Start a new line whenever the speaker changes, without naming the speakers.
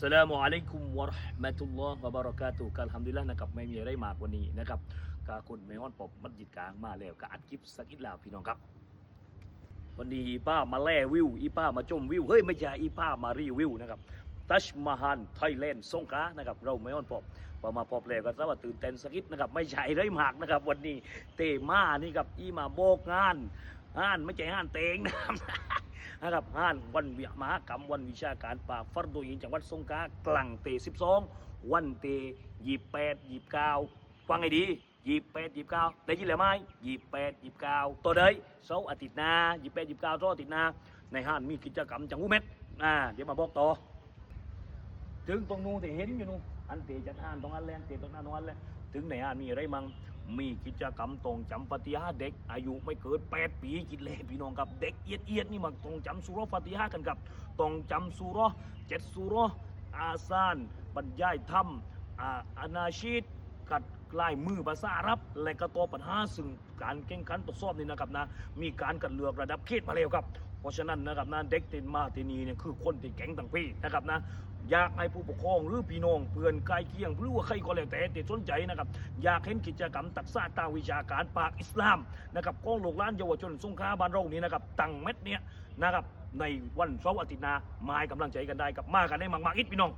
สลามุอะลัยกุมวะเราะห์มะตุลลอฮ์วะบะเราะกาตุฮ์กัลฮัมดุลิลละห์นะครับไม่มีอะไรมากกว่านี้นะครับกาคนไม่ฮ้อนปอบมัสยิดกลางมาแล้วก็อัดคลิปสักอีกแล้วพี่น้องครับ วันนี้อีป้ามาแล่วิวอีป้ามาชมวิวเฮ้ยไม่ใช่อีป้ามารีวิวนะครับทัชมาฮันไทยแลนด์สงขลานะครับเราไม่ฮ้อนปอบพอมาพบแล้วก็ทราบว่าตื่นเต้นสักนิดนะครับไม่ใช่ไรมากนะครับ วันนี้เตมานี่กับอีมาโบกงานงานไม่ใช่งานเตงนะครับ นะครับงานวันวิมหากรรมวันวิชาการป่าฟัรโดยินจังหวัดสงขลากลางเตสิบสองวันเตยี่แปดยี่เก้าฟังให้ดียี่แปดยี่เก้าได้ยินแล้วไหมยี่แปดยี่เก้าตัวเดยเสาร์อาทิตย์หน้ายี่แปดยี่เก้าเสาร์อาทิตย์หน้าในห้างมีกิจกรรมจังหวะเม็ดอ่าเดี๋ยวมาบอกต่อ ถึงตรงนู้นที่เห็นอยู่นู้นอันเตจัดอ่านตรงนั้นแหละเตตรงนั้นตรงนั้นแหละถึงในอ่านมีอะไรมั่งมีกิจกรรมตรงจำปฏิหาเด็ก อายุไม่เกิน8ปีกินเลยพี่น้องครับเด็กเอียดเอียดๆนี่มันตรงจำสุรอฟาติฮากันครับตรงจำสุรเจ็ดสุรอาซานบรรยายธรรมอาอานาชีตกัดลายมือภาษาอรับ และก็ตัวปัญหาซึ่งการแข่งขันทดสอบนี่นะครับนะ มีการกัดเลือกระดับเขตมาแล้วครับ เพราะฉะนั้นนะครับนะเด็กตินมาที่นี่เนี่ยคือคนที่แข็งต่างพี่นะครับนะอยากให้ผู้ปกครองหรือพี่น้องเพื่อนใกล้เคียงหรือว่าใครก็แล้วแต่ติดสนใจนะครับอยากเห็นกิจกรรมตักษาตาวิชาการปากอิสลามนะครับกองหลกล้านเยาวชนสงขลาบ้านเรานี้นะครับตั้งเม็ดเนี้ยนะครับในวันเสาร์อาทิตย์หน้ามาให้กำลังใจกันได้กับมากันได้มากๆอิดพี่น้อง